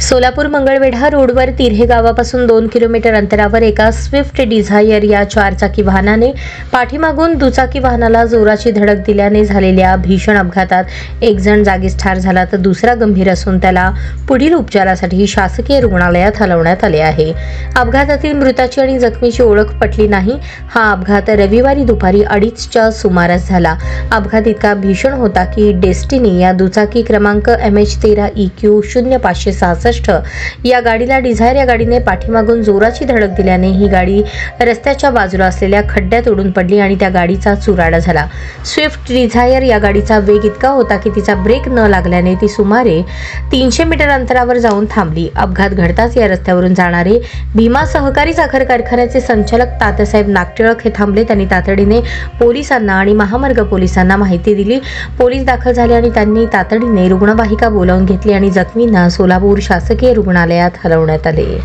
Solapur Mangalwedha रोडवर तिर्हे गावापासून दोन किलोमीटर अंतरावर एका स्विफ्ट डिझायर या चारचाकी वाहनाने पाठीमागून दुचाकी वाहनाला जोराची धडक दिल्याने झालेल्या भीषण अपघातात एक जण जागीच ठार झाला तर दुसरा गंभीर असून त्याला पुढील उपचारासाठी शासकीय रुग्णालयात हलवण्यात आले आहे. अपघातातील मृताची आणि जखमीची ओळख पटली नाही. हा अपघात रविवारी दुपारी अडीचच्या सुमारास झाला. अपघात इतका भीषण होता की डेस्टिनी या दुचाकी क्रमांक एम एच तेरा ई क्यू शून्य पाचशे सहासष्ट. या गाडीला डिझायर या गाडीने पाठीमागून जोराची धडक दिल्याने ही गाडी रस्त्याच्या बाजूला असलेल्या खड्ड्यात उडून पडली आणि त्या गाडीचा चुराडा झाला. स्विफ्ट डिझायर या गाडीचा वेग इतका होता की तिचा ब्रेक न लागल्याने ती सुमारे तीनशे मीटर अंतरावर जाऊन थांबली. अपघात घडताच या रस्त्यावरून जाणारे भीमा सहकारी साखर कारखान्याचे संचालक तात्यासाहेब नागटिळक हे थांबले. त्यांनी तातडीने पोलिसांना आणि महामार्ग पोलिसांना माहिती दिली. पोलीस दाखल झाले आणि त्यांनी तातडीने रुग्णवाहिका बोलावून घेतली आणि जखमींना सोलापूर शासकीय रुग्णालयात हलवण्यात आले.